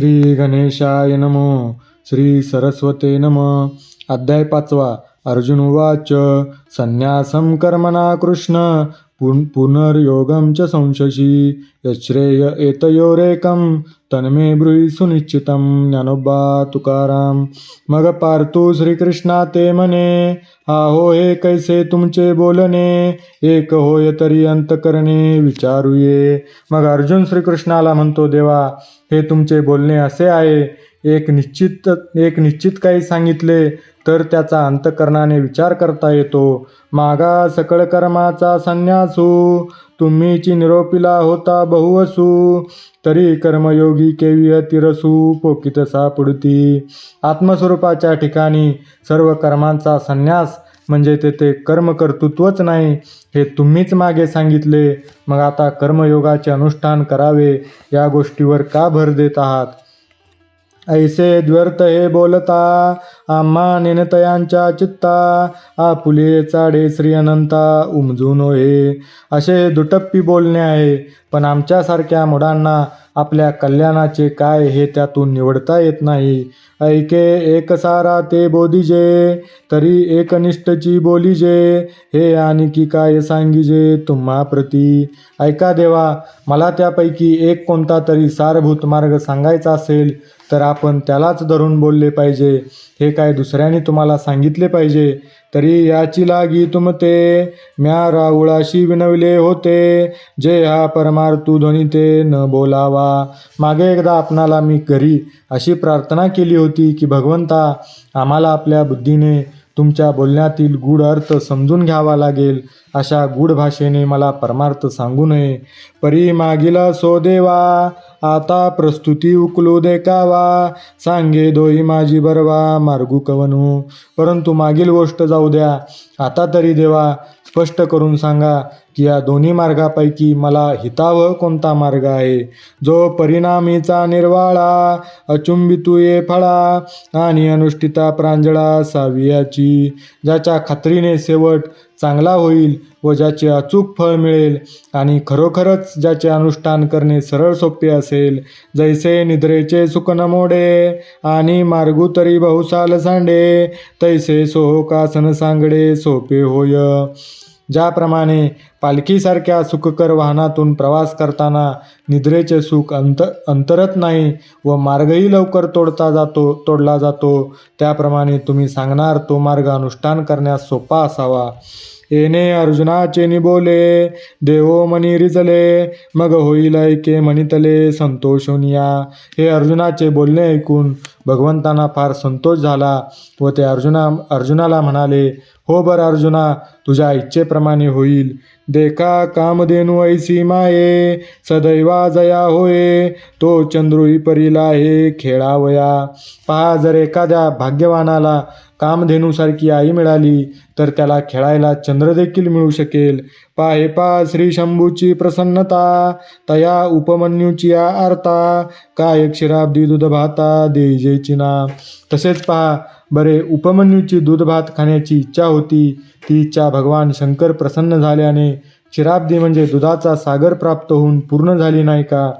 श्री गणेशाय नमो श्री सरस्वते नम. अध्याय पाचवा. अर्जुन उवाच संन्यासं कर्मणा कृष्ण पुन पुनर्योगं च संशशी यश्रेय एतयोरेकं तन्मे ब्रूहि सुनिश्चितं। ज्ञानोबा तुकाराम मग पार्थू श्रीकृष्णा ते म्हणे हा हो हे कैसे तुमचे बोलणे एक होय तरी अंत करणे विचारू विचारूये। मग अर्जुन श्रीकृष्णाला म्हणतो देवा हे तुमचे बोलणे असे आहे एक निश्चित एक निश्चित काही सांगितले तर त्याचा अंतकरणाने विचार करता येतो. मागा सकळ कर्माचा संन्यासू तुम्हीची निरोपिला होता बहुवसू तरी कर्मयोगी केवी अतिरसू पोकित सापडती. आत्मस्वरूपाच्या ठिकाणी सर्व कर्मांचा संन्यास म्हणजे तेथे कर्मकर्तृत्वच नाही हे तुम्हीच मागे सांगितले. मग आता कर्मयोगाचे अनुष्ठान करावे या गोष्टीवर का भर देत आहात? ऐसे द्व्यर्थ हे बोलता आम्हा नेनतयांच्या चित्ता आपुले चाडे श्री अनंता उमजून हे असे दुटप्पी बोलणे आहे पण आमच्यासारख्या मुडांना आपल्या कल्याणाचे काय हे त्यातून निवडता येत नाही. ऐके एक सारा ते बोधिजे तरी एकनिष्ठची बोलीजे हे आणखी काय सांगिजे तुम्हा प्रती. ऐका देवा मला त्यापैकी एक कोणता तरी सारभूत मार्ग सांगायचा असेल तर आपण त्यालाच धरून बोलले पाहिजे. हे काय दुसऱ्याने तुम्हाला सांगितले पाहिजे तरी याची लागी तुमते. म्या राऊळाशी विनविले होते. जे हा परमार्थू ध्वनी ते न बोलावा. मागे एकदा आपणाला मी घरी अशी प्रार्थना केली होती की भगवंता आम्हाला आपल्या बुद्धीने तुमच्या बोलण्यातील गूढ अर्थ समजून घ्यावा लागेल अशा गूढ भाषेने मला परमार्थ सांगू नये. परी मागिला सो देवा आता प्रस्तुती उकलू दे कावा. सांगे दोही माझी बरवा मार्गू कवनू. परंतु मागील गोष्ट जाऊ द्या. आता तरी देवा स्पष्ट करून सांगा की या दोन्ही मार्गापैकी मला हितावह कोणता मार्ग आहे? जो परिणामीचा निर्वाळा अचुंबितुये फळा आणि अनुष्ठिता प्रांजळा सावियाची ज्याच्या खात्रीने शेवट चांगला होईल व ज्याचे अचूक फळ मिळेल आणि खरोखरच ज्याचे अनुष्ठान करणे सरळ सोपे असेल जैसे निद्रेचे सुकन मोडे आणि मार्गू तरी बहुसाल सांडे तैसे सोहोकासन सांगडे सोपे होय. ज्याप्रमाणे पालखीसारख्या सुखकर वाहनातून प्रवास करताना निद्रेचे सुख अंत अंतरत नाही व मार्गही लवकर तोडता जातो तोडला जातो त्याप्रमाणे तुम्ही सांगणार तो मार्ग अनुष्ठान करण्यास सोपा असावा. येणे अर्जुनाचे निबोले देवो मनी रिजले मग होईल ऐके म्हणितले संतोषोनिया हे अर्जुनाचे बोलणे ऐकून भगवंतांना फार संतोष झाला व ते अर्जुना अर्जुनाला म्हणाले हो बर अर्जुना तुझ्या इच्छेप्रमाणे होईल देखा कामधेनु ऐसी माये सदैवा जया होये तो चंद्रुई परीला हे खेळावया. पहा जर एखाद्या भाग्यवानाला कामधेनूसारखी आई मिळाली तर त्याला खेळायला चंद्र देखील मिळू शकेल. पाहे पा श्री शंभूची प्रसन्नता तया उपमन्यूची आ आरता काय क्षीराब्दी दूध भाता देजेची ना. तसेच पहा बरे उपमन्यूची दूध भात खाण्याची इच्छा होती ती इच्छा भगवान शंकर प्रसन्न झाल्याने क्षीराब्दी म्हणजे दुधाचा सागर प्राप्त होऊन पूर्ण झाली नाही का?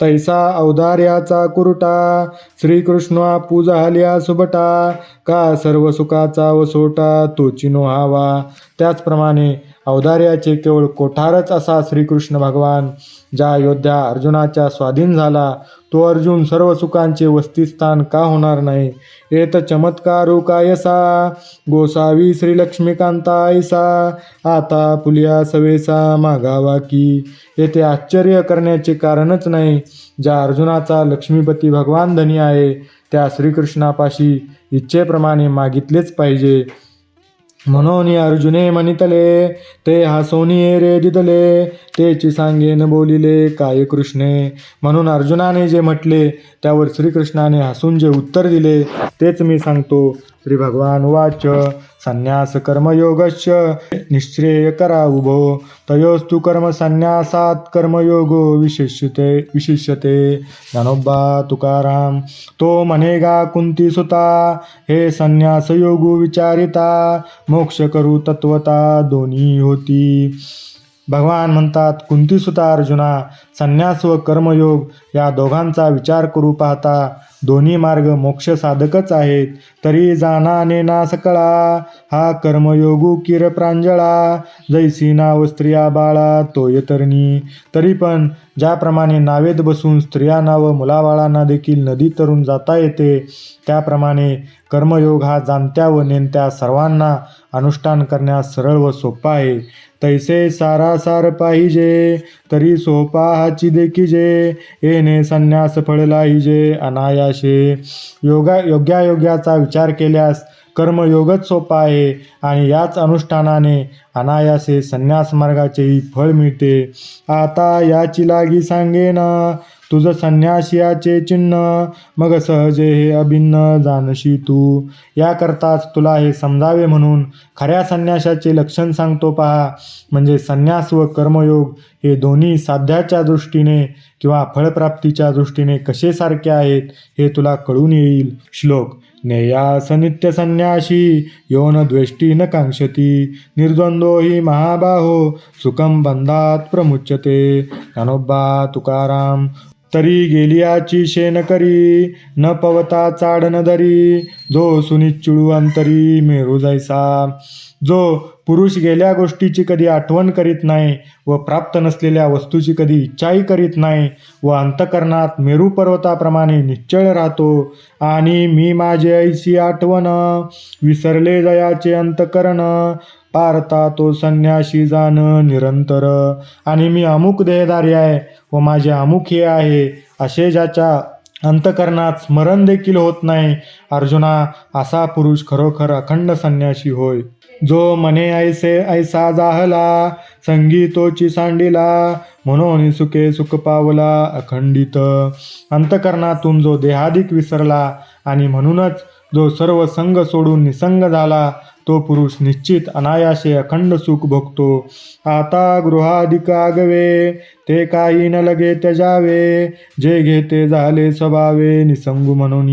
तैसा औदार्याचा कुरुटा श्रीकृष्णा पूजाल्या सुबटा का सर्व सुखाचा वसोटा तोचिनो हावा? त्याचप्रमाणे औदार्याचे केवळ कोठारच असा श्रीकृष्ण भगवान ज्या योद्ध्या अर्जुनाच्या स्वाधीन झाला तो अर्जुन सर्व सुखांचे वस्तीस्थान का होणार नाही? येत चमत्कारू कायसा गोसावी श्रीलक्ष्मीकांता ऐसा? आता पुलिया सवेसा मागावा की? येथे आश्चर्य करण्याचे कारणच नाही ज्या अर्जुनाचा लक्ष्मीपती भगवान धनी आहे त्या श्रीकृष्णापाशी इच्छेप्रमाणे मागितलेच पाहिजे. म्हणून अर्जुने म्हणितले ते हसोनी रे दिदले तेची सांगेन बोलिले काय कृष्णे. म्हणून अर्जुनाने जे म्हटले त्यावर श्रीकृष्णाने हसून जे उत्तर दिले तेच मी सांगतो. श्री भगवान वाच संन्यास कर्मयोगश्च निश्रेय करा उभो तयोस्तु कर्म संन्यासात कर्मयोगो विशिष्यते विशिष्यते। ज्ञानोबा तुकाराम तो म्हणेगा कुंती सुता। हे संन्यास योगू विचारिता मोक्ष करू तत्वता दोन्ही होती। भगवान म्हणतात कुंतीसुता अर्जुना संन्यास व कर्मयोग या दोघांचा विचार करू पाहता. दोन्ही मार्ग मोक्ष साधकच आहेत. तरी जाना नेना सकळा हा कर्मयोगू किर प्रांजळा. जैसी नाव स्त्रिया बाळा तो तरणी तरी पण ज्याप्रमाणे नावेत बसून स्त्रियांना व मुलाबाळांना देखील नदी तरून जाता येते त्याप्रमाणे कर्मयोग हा जाणत्या व नेणत्या सर्वांना अनुष्ठान करण्यास सरळ व सोपा आहे. तैसे सारासार पाहिजे तरी सोपा हाची देखीजे येणे संन्यास फळलाहिजे अनायाशे योगा योग्यायोग्याचा विचार केल्यास कर्मयोगच सोपा आहे आणि याच अनुष्ठानाने अनायासे संन्यास मार्गाचेही फळ मिळते. आता याची लागी सांगेन तुझ संन्यासियाचे चिन्ह मग सहजे हे अभिन्न जाणशी तू. याकरताच तुला हे समजावे म्हणून खऱ्या संन्यासाचे लक्षण सांगतो पहा. म्हणजे संन्यास व कर्मयोग हे दोन्ही साध्याच्या दृष्टीने किंवा फळप्राप्तीच्या दृष्टीने कसे सारखे आहेत हे तुला कळून येईल. श्लोक नेयास नित्य संन्यासी यो न द्वेष्टी न कांक्षती निर्द्वंद्वो हि महाबाहो सुखम बंधात प्रमुच्यते। ज्ञानोबा तुकाराम तरी गेलियाची शेन करी न पवता चाड न दरी जो सुनिच्चुळू अंतरी मेरू जायसा. जो पुरुष गेल्या गोष्टीची कधी आठवण करीत नाही व प्राप्त नसलेल्या वस्तूची कधी इच्छाही करीत नाही व अंतकरणात मेरू पर्वताप्रमाणे निश्चळ राहतो. आणि मी माझे ऐशी आठवण विसरले जयाचे अंतकरण पारता तो संन्याशी जाण निरंतर. आणि मी अमुक देहधारी आहे व माझे अमुक हे आहे असे ज्याच्या अंतकरणात स्मरण देखील होत नाही. अर्जुना असा पुरुष खरोखर अखंड संन्याशी होय. जो मने ऐसे ऐसा जाहला संगीतोची सांडिला म्हणून सुखे सुख पावला अखंडित. अंतकरणातून जो देहाधिक विसरला आणि म्हणूनच जो सर्व संग सोडून निसंग झाला तो पुरुष निश्चित अनायासे अखंड सुख भोगतो. आता गृहाधिकागवे ते काही न लगे त्याजावे जे घेते झाले स्वभावे निसंगू म्हणून.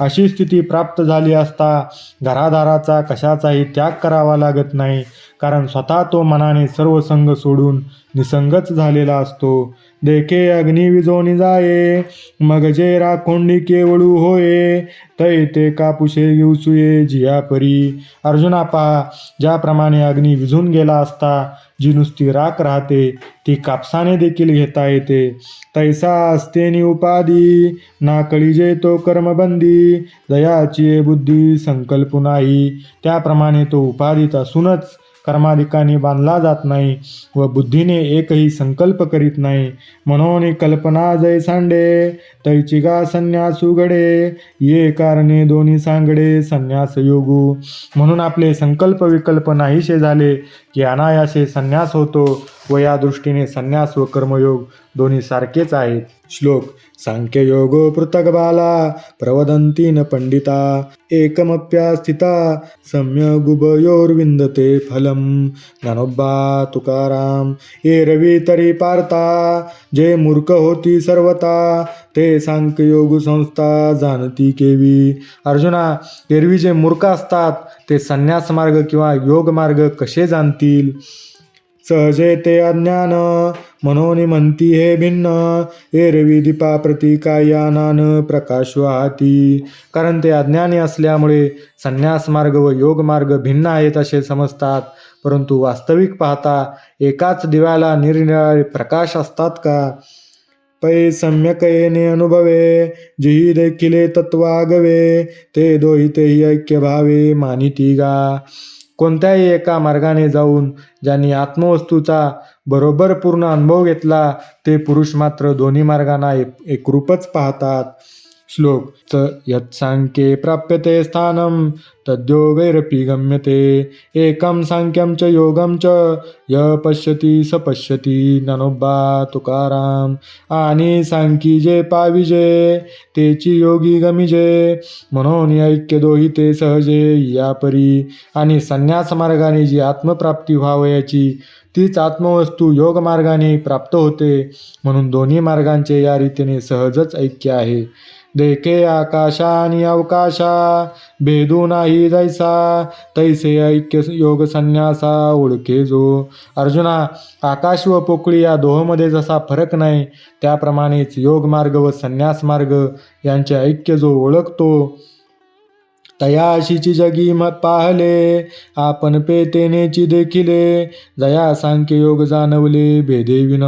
अशी स्थिती प्राप्त झाली असता घरादाराचा कशाचाही त्याग करावा लागत नाही कारण स्वतः तो मनाने सर्व संघ सोडून निसंगच झालेला असतो. देखे अग्नी विजोनी जाये मग जे राखोंडी केवळू होये तै ते कापुशे घेऊसुये जिया परी। अर्जुना पहा ज्याप्रमाणे अग्नी विझून गेला असता जी नुसती राख राहते ती कापसाने देखील घेता येते। तैसा असतेनी उपाधी ना कळीजे तो कर्मबंदी दयाची बुद्धी संकल्प नाही। त्याप्रमाणे तो उपाधीत असूनच कर्माधिकाने बांधला जात नाही व बुद्धीने एकही संकल्प करीत नाही. म्हणून कल्पना जय सांडे तैची गा संन्यास उघडे ये कारणे दोन्ही सांगडे संन्यास योगू. म्हणून आपले संकल्प विकल्प नाहीसे झाले की अनायासे संन्यास होतो व या दृष्टीने संन्यास व कर्मयोग दोन्ही सारखेच आहेत. श्लोक सांख्ययोगो पृथक बाला प्रवदंतीन न पंडिता. एकमप्यास्थिता सम्यगुभयोर्विन्दते फलं ज्ञानोबा तुकाराम। ये रवी तरी पारता। जे मूर्ख होती सर्वता ते सांख्ययोग संस्था जाणती केवी। अर्जुना एरवी जे मूर्ख असतात ते संन्यास मार्ग किंवा योग मार्ग कसे जाणतील? सहजे ते अज्ञान। म्हणून म्हणती हे भिन्न एरवी दीपा प्रतिकायानान प्रकाश वाहती कारण ते अज्ञानी असल्यामुळे संन्यास मार्ग व योग मार्ग भिन्न आहेत असे समजतात. परंतु वास्तविक पाहता एकाच दिव्याला निरनिराळे प्रकाश असतात का? पै सम्यक येणे अनुभवे जिही देखिले तत्वागवे ते दोहितेही ऐक्य भावे मानिती गा. कोणत्याही एका मार्गाने जाऊन ज्यांनी आत्मवस्तूचा बरोबर पूर्ण अनुभव घेतला ते पुरुष मात्र दोन्ही मार्गांना एक एकरूपच पाहतात. श्लोक च यत्सांख्ये प्राप्यते स्थानं तद्योगैरपि गम्यते। एकं सांख्यं च योगं च य पश्यती स पश्यती ज्ञानोबा तुकाराम। आणि सांखी जे पाविजे तेची योगी गमिजे। म्हणून ऐक्य दोही ते सहजे या परी आणि संन्यास मार्गाने जी आत्मप्राप्ती व्हावयाची तीच आत्मवस्तू योग मार्गाने प्राप्त होते। म्हणून दोन्ही मार्गांचे या रीतीने सहजच ऐक्य आहे। देखे आकाशा आणि अवकाशा भेदू नाही जैसा तैसे ऐक्य योग संन्यासा ओळखे जो. अर्जुना आकाश व पोकळी या दोहोमध्ये जसा फरक नाही त्याप्रमाणेच योग मार्ग व संन्यास मार्ग यांचे ऐक्य जो ओळखतो तयाशीची जगी मत पाहले आपण पेतेनेची देखिले. जया सांख्ययोग जाणवले भेदेविन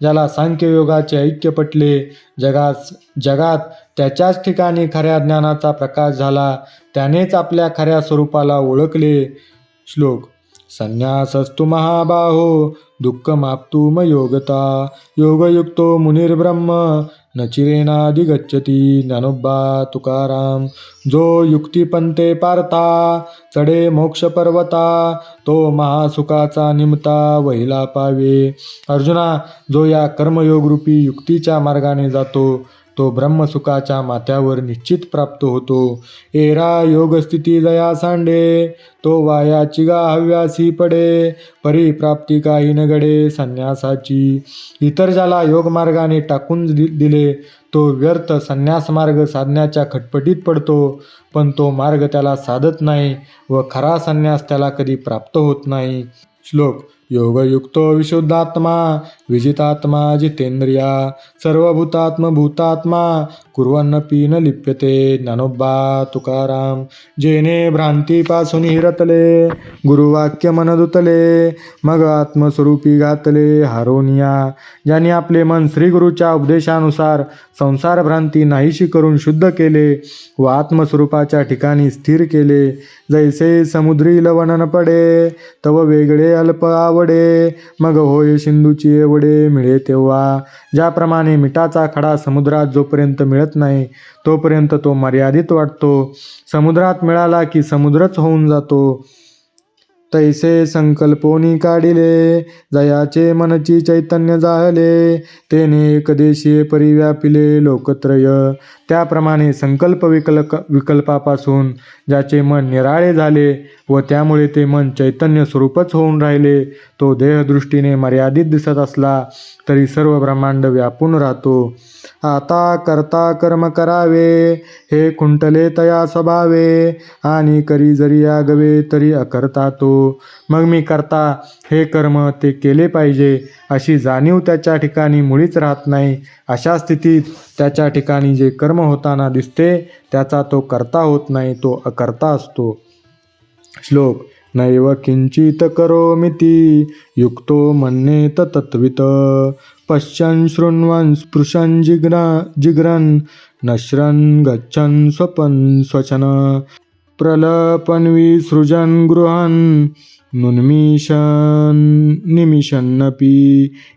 ज्याला सांख्ययोगाचे ऐक्य पटले जगात जगात त्याच्याच ठिकाणी खऱ्या ज्ञानाचा प्रकाश झाला त्यानेच आपल्या खऱ्या स्वरूपाला ओळखले. श्लोक संन्यासस्तु महाबाहो दुःखमाप्तुम योगता योगयुक्तो मुनिर्ब्रह्म न चिरेनाधिगच्छति ज्ञानोबा तुकाराम जो युक्तिपंते पारता चढे मोक्ष पर्वता तो महासुखाचा निमता वहिला पावे। अर्जुना जो या कर्मयोगरूपी युक्तीच्या मार्गाने जातो तो ब्रह्मसुखाच्या माथ्यावर निश्चित प्राप्त होतो. एरा योगस्थिती दया सांडे तो वायाची गा हव्यासी पडे परिप्राप्ती काही न घडे संन्यासाची. इतर ज्याला योगमार्गाने टाकून दि दिले तो व्यर्थ संन्यास मार्ग साधण्याच्या खटपटीत पडतो पण तो मार्ग त्याला साधत नाही व खरा संन्यास त्याला कधी प्राप्त होत नाही. श्लोक योगयुक्तो विशुद्धात्मा विजितात्मा जितेंद्रिया सर्वभूतात्म भूतात्मा कुर्वन्नपी न लिप्यते ज्ञानोबा तुकाराम जेने भ्रांतीपासून हिरतले गुरुवाक्य मनदुतले मग आत्मस्वरूपी गातले हारोनिया ज्यांनी आपले मन श्रीगुरूच्या उपदेशानुसार संसार भ्रांती नाहीशी करून शुद्ध केले व आत्मस्वरूपाच्या ठिकाणी स्थिर केले जैसे समुद्री लवणन पडे तव वेगळे अल्प आवडे मग होय सिंधूची एवढे मिळे तेव्हा. ज्याप्रमाणे मिठाचा खडा समुद्रात जोपर्यंत मिळत नाही तोपर्यंत तो मर्यादित वाटतो. समुद्रात मिळाला की समुद्रच होऊन जातो. तैसे संकल्पोनी काढिले जयाचे मनची चैतन्य जाहले तेने एकदेशीय परिव्यापिले लोकत्रय. त्याप्रमाणे संकल्प विकल्प विकल्पापासून ज्याचे मन निराळे झाले व त्यामुळे ते मन चैतन्य स्वरूपच होऊन राहिले. तो देहदृष्टीने मर्यादित दिसत असला तरी सर्व ब्रह्मांड व्यापून राहतो. आता करता कर्म करावे हे खुंटले तया स्वभावे आणि करी जरी आगवे तरी अकर्ता तो. मग मी करता हे कर्म ते केले पाहिजे अशी जाणीव त्याच्या ठिकाणी मुळीच राहत नाही. अशा स्थितीत त्याच्या ठिकाणी जे कर्म होताना दिसते त्याचा तो करता होत नाही तो अकर्ता असतो. श्लोक नैव किंचित करोमिती युक्तो मन्येत तत्वित पश्यन् शृण्वन् स्पृशन् जिग्रा जिग्रन् नश्रन् गच्छन् स्वपन् स्वचन। प्रलपन् विसृजन् गृहन् नुन्मिषन् निमिषन्नपि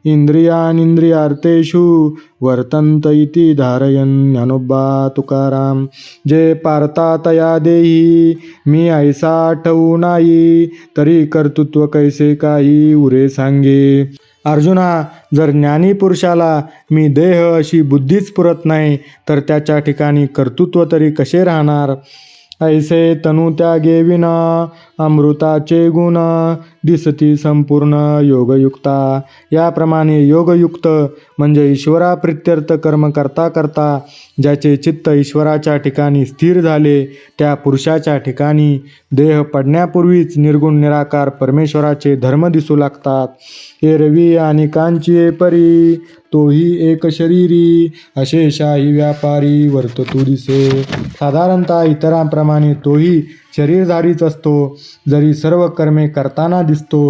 इंद्रियानिंद्रियार्थेषु वर्तन्त इति धारयन् ज्ञानोबा तुकाराम जे पार्था तया देई मी ऐसा आठवू नाही तरी कर्तृत्व कैसे काही उरे सांगे। अर्जुना जर ज्ञानी पुरुषाला मी देह अशी बुद्धीच पुरत नाही तर त्याच्या ठिकाणी कर्तृत्व तरी कसे राहणार? ऐसे तनु त्यागे विना अमृताचे गुण दिसती संपूर्ण योगयुक्ता. याप्रमाणे योगयुक्त म्हणजे ईश्वरा प्रित्यर्थ कर्म करता करता ज्याचे चित्त ईश्वराच्या ठिकाणी स्थिर झाले त्या पुरुषाच्या ठिकाणी देह पडण्यापूर्वीच निर्गुण निराकार परमेश्वराचे धर्म दिसू लागतात. एरवी आणि कांची परी तोही एक शरीरी अशेषाही व्यापारी वर्ततू दिसे साधारणतः इतरांप्रमाणे तोही शरीरधारीच असतो. जरी सर्व कर्मे करताना दिसतो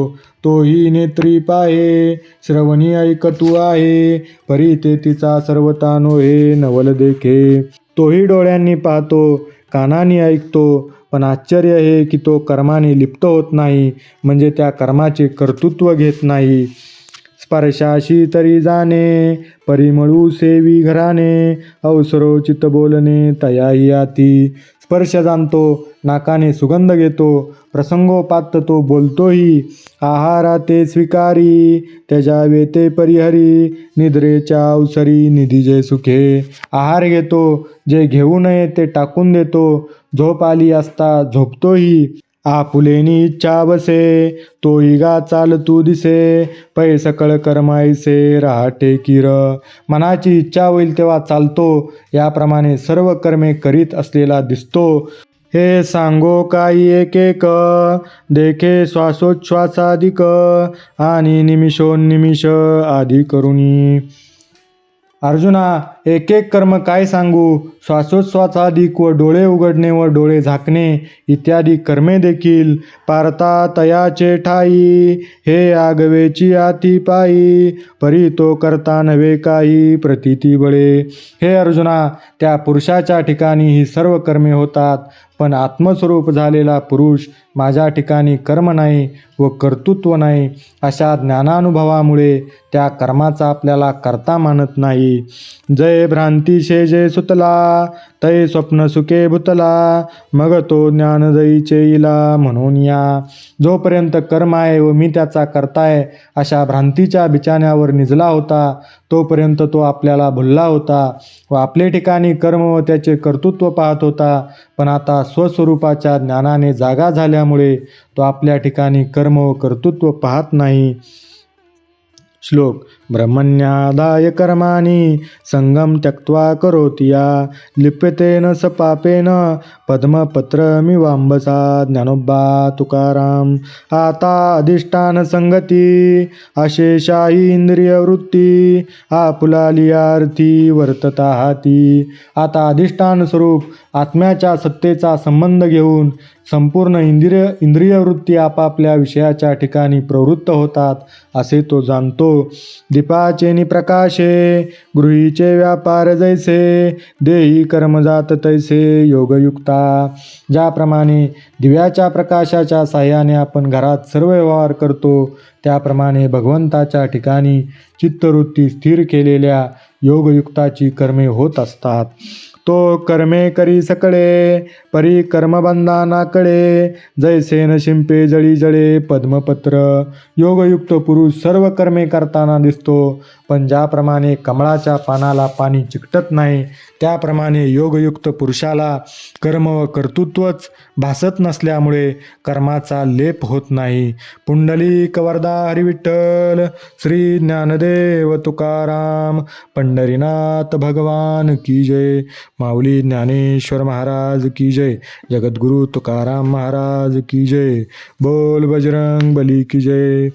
तोही नेत्री पाहे. श्रवणी ऐकतू आहे परी ते तिचा सर्वता नोहे नवल देखे. तोही डोळ्यांनी पाहतो कानाने ऐकतो. पण आश्चर्य हे की तो कर्माने लिप्त होत नाही म्हणजे त्या कर्माचे कर्तृत्व घेत नाही. स्पर्शाशी तरी जाणे परिमळू सेवी घराने अवसरोचित बोलणे तयाही आती. स्पर्श जाणतो नाकाने सुगंध घेतो प्रसंगोपात तो बोलतोही आहारा ते स्वीकारी त्याच्या वेते परिहरी निद्रेच्या अवसरी निधी जे सुखे. आहार घेतो जे घेऊ नये ते टाकून देतो झोप आली असता झोपतोही आपुलेनी इच्छा बसे तोई गा चाल तू दिसे. पै सकळ कर्माईसे राहते किर. मनाची इच्छा होईल तेव्हा चालतो. याप्रमाणे सर्व कर्मे करीत असलेला दिसतो. हे सांगो काही एक एक देखे श्वासोच्छ्वासाधिक आणि निमिषोन्निमिष आधी करुणी अर्जुना एक एक कर्म काय सांगू? श्वासोच्छ्वासाधिक व डोळे उघडणे व डोळे झाकणे इत्यादी कर्मे देखील. पारता तयाचे ठाई हे आगवेची आती पायी. परी तो करता नव्हे काही प्रतिती बळे. हे अर्जुना त्या पुरुषाच्या ठिकाणी ही सर्व कर्मे होतात पण आत्मस्वरूप झालेला पुरुष माझ्या ठिकाणी कर्म नाही व कर्तृत्व नाही. अशा ज्ञानानुभवामुळे त्या कर्माचा आपल्याला करता मानत नाही. जय भ्रांती जे सुतला तय स्वप्न सुखे भूतला मग तो ज्ञान जईचे इला म्हणून या. जोपर्यंत कर्म आहे व मी त्याचा करताय अशा भ्रांतीच्या बिचाण्यावर निजला होता तोपर्यंत तो आपल्याला भुलला होता व आपले ठिकाणी कर्म व त्याचे कर्तृत्व पाहत होता. पण आता स्वस्वरूपाच्या ज्ञानाने जागा झाल्यामुळे तो आपल्या ठिकाणी कर्म व कर्तृत्व पाहत नाही. श्लोक ब्रह्मण्यादाय कर्माणि संगम त्यक्त्वा करोति या। लिप्यतेन स पापेन पद्मपत्रमिवांबसा ज्ञानोबा तुकाराम आता अधिष्ठान संगती अशेषाही इंद्रियवृत्ती आपुलाली वर्तता हाती आता अधिष्ठान स्वरूप आत्म्याच्या सत्तेचा संबंध घेऊन संपूर्ण इंद्रिय इंद्रियवृत्ती आपापल्या विषयाच्या ठिकाणी प्रवृत्त होतात असे तो जाणतो. दीपाचे निप्रकाशे गृहीचे व्यापार जैसे देही कर्मजात तैसे योगयुक्ता. ज्याप्रमाणे दिव्याच्या प्रकाशाच्या साह्याने आपण घरात सर्व व्यवहार करतो त्याप्रमाणे भगवंताच्या ठिकाणी चित्तवृत्ती स्थिर केलेल्या योगयुक्ताची कर्मे होत असतात. तो कर्मे करी सकळे. परी कर्मबंधानाकडे जैसे शिंपे जळी जळे पद्मपत्र। योगयुक्त पुरुष सर्व कर्मे करताना दिसतो पण ज्याप्रमाणे कमळाच्या पानाला पाणी चिकटत नाही त्याप्रमाणे योगयुक्त पुरुषाला कर्म व कर्तृत्वच भासत नसल्यामुळे कर्माचा लेप होत नाही। पुंडलिक वरदा हरिविठ्ठल श्री ज्ञानदेव तुकाराम। पंढरीनाथ भगवान की जय। माऊली ज्ञानेश्वर महाराज की जय। जय। जगद्गुरु तुकाराम महाराज की जय। बोल बजरंग बली की जय।